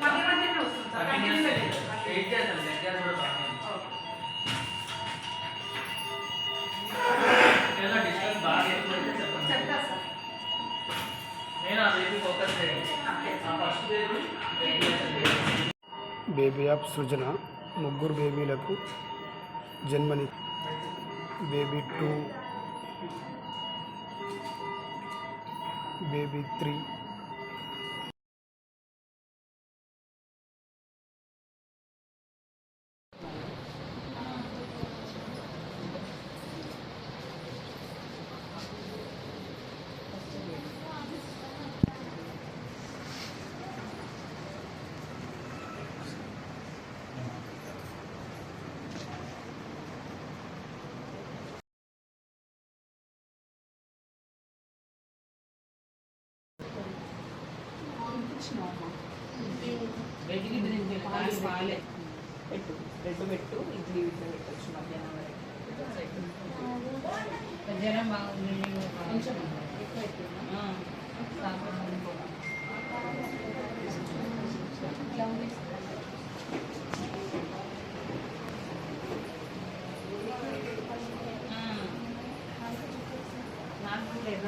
మధ్య మధ్యలో వస్తుంది సార్ కంటిన్యూస్ వెయిట్ చేస్తాను దగ్గర కూడా బేబీ ఫోకస్ చేయండి ఆ first baby baby baby of Srujana ముగ్గురు బేబీలకు జన్మని బేబీ టూ బేబీ త్రీ పెట్టు బ్రెడ్ పెట్టు ఇడ్లీ ఇడ్లీ పెట్టచ్చు మధ్యాహ్నం వరకు జ్వరం బాగుంది కొంచెం ఎక్కువ అవుతుందా? ఇట్లా ఉంది నాకు లేదు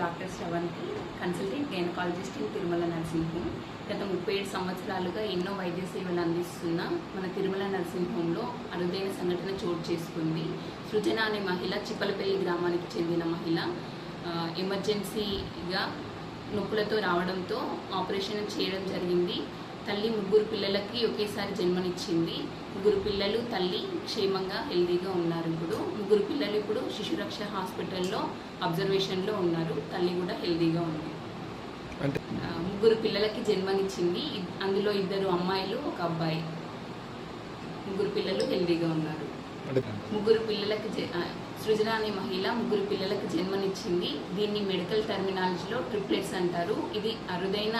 doctor Sravanthi consultant gynaecologist in Tirumala nursing home గత ముప్పై ఏడు సంవత్సరాలుగా ఎన్నో వైద్య సేవలు అందిస్తున్న మన తిరుమల నర్సింగ్ హోమ్లో అరుదైన సంఘటన చోటు చేసుకుంది. సృజన అనే మహిళ చిప్పలపల్లి గ్రామానికి చెందిన మహిళ ఎమర్జెన్సీగా నొప్పులతో రావడంతో ఆపరేషన్ చేయడం జరిగింది. తల్లి ముగ్గురు పిల్లలకి ఒకేసారి జన్మనిచ్చింది. ముగ్గురు పిల్లలు తల్లి క్షేమంగా హెల్దీగా ఉన్నారు ఇప్పుడు. ముగ్గురు పిల్లలు ఇప్పుడు శిశురక్ష హాస్పిటల్లో అబ్జర్వేషన్లో ఉన్నారు. తల్లి కూడా హెల్దీగా ఉంది. ముగ్గురు పిల్లలకి జన్మనిచ్చింది. అందులో ఇద్దరు అమ్మాయిలు ఒక అబ్బాయి. ముగ్గురు పిల్లలు హెల్దీగా ఉన్నారు. ముగ్గురు పిల్లలకి సృజన అనే మహిళ ముగ్గురు పిల్లలకు జన్మనిచ్చింది. దీన్ని మెడికల్ టర్మినాలజీలో ట్రిప్లెట్స్ అంటారు. ఇది అరుదైన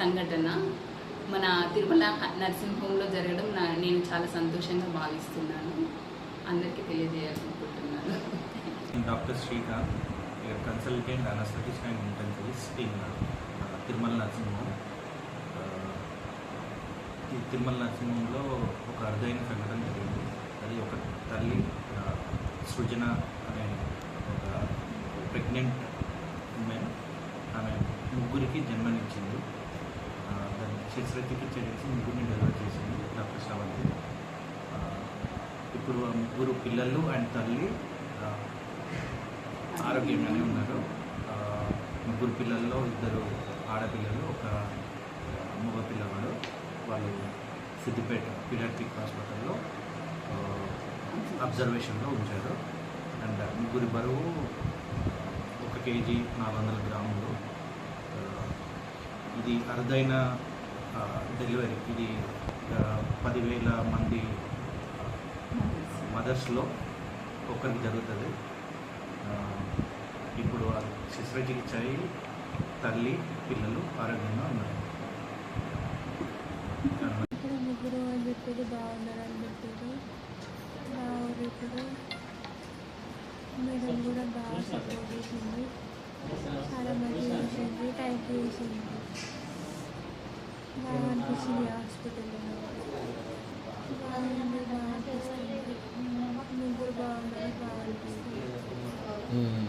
సంఘటన మన తిరుమల నర్సింగ్ హోమ్లో జరగడం నా నేను చాలా సంతోషంగా భావిస్తున్నాను. అందరికీ తెలియజేయాలనుకుంటున్నాను. నేను doctor Srikanth consultant anaesthetist and intensivist in Tirumala nursing home ఈ తిరుమల నర్సింగ్ హోమ్లో ఒక అరుదైన సంఘటన జరిగింది. అది ఒక తల్లి సృజన అనే ఒక ప్రెగ్నెంట్ ఉమెన్ ఆమె ముగ్గురికి జన్మనిచ్చింది. శస్త్రచికిత్స చేసి ముగ్గురిని డెలివర్ చేసింది డాక్టర్ శ్రవంతి ఇప్పుడు ఆ ముగ్గురు పిల్లలు అండ్ తల్లి ఆరోగ్యంగానే ఉన్నారు ముగ్గురు పిల్లల్లో ఇద్దరు ఆడపిల్లలు ఒక మగ పిల్లవాడు వాళ్ళు సిద్దిపేట పిలాట్రిక్ హాస్పిటల్లో అబ్జర్వేషన్లో ఉంచారు అండ్ ముగ్గురి బరువు ఒక కేజీ నాలుగు వందల గ్రాములు ఇది అరుదైన డెలివరీ ఇది పదివేల మంది మదర్స్లో ఒకరికి జరుగుతుంది. ఇప్పుడు అది శస్త్రచికిత్స అయ్యి తల్లి పిల్లలు ఆరోగ్యంగా ఉన్నారు. ముగ్గురు అని చెప్పారు బాగున్నారు అని చెప్పారు బాగుంది ఇప్పుడు మేడం కూడా బాగా సపోర్ట్ చేసింది. చాలా మంచిగా చేసింది. యూ చేసింది బాగా అనిపించింది హాస్పిటల్లో. బాగా అనిపిస్తుంది. ముగ్గురు బాగుండాలి బాగా అనిపిస్తుంది.